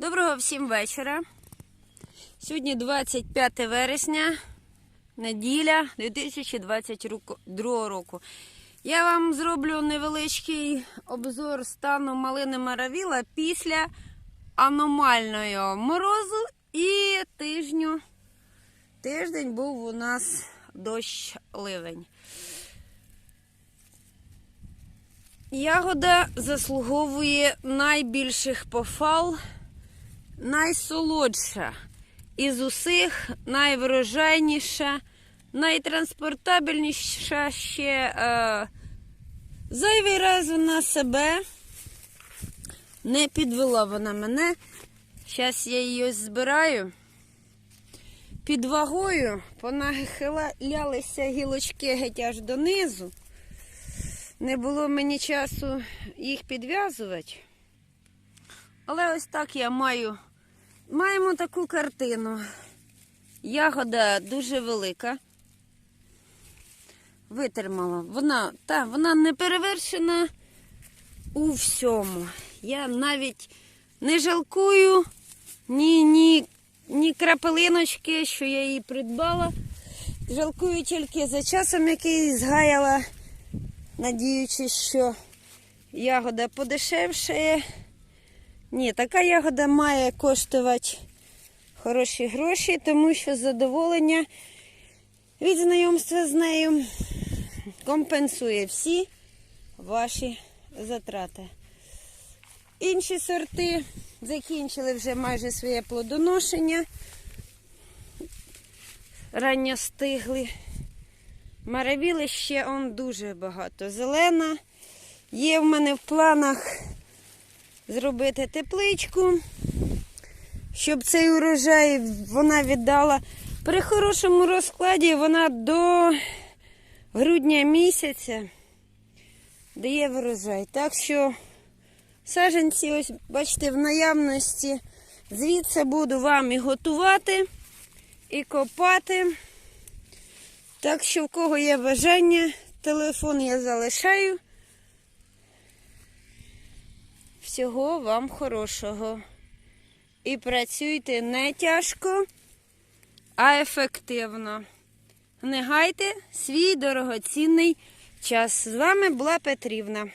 Доброго всім вечора. Сьогодні 25 вересня, неділя 2022 року. Я вам зроблю невеличкий обзор стану малини Маравіла після аномального морозу і тижню. Тиждень був у нас дощ ливень. Ягода заслуговує найбільших похвал, найсолодша із усіх, найврожайніша, найтранспортабельніша ще. Е, зайвий раз вона себе не підвела вона мене. Зараз я її ось збираю. Під вагою понахилялися гілочки геть аж донизу. Не було мені часу їх підв'язувати. Але ось так я маю. Маємо таку картину. Ягода дуже велика. Витримала. Вона, та, вона не перевершена у всьому. Я навіть не жалкую ні, ні, ні крапелиночки, що я її придбала. Жалкую тільки за часом, який згаяла надіючись, що ягода подешевшає. Ні, така ягода має коштувати хороші гроші, тому що задоволення від знайомства з нею компенсує всі ваші затрати. Інші сорти закінчили вже майже своє плодоношення. Ранньо стигли. Маравіли ще он дуже багато. Зелена. Є в мене в планах зробити тепличку, щоб цей урожай вона віддала. При хорошому розкладі вона до грудня місяця дає врожай. Так що саджанці, ось, бачите, в наявності. Звідси буду вам і готувати, і копати. Так що, в кого є бажання, телефон я залишаю. Всього вам хорошого. І працюйте не тяжко, а ефективно. Не гайте свій дорогоцінний час. З вами була Петрівна.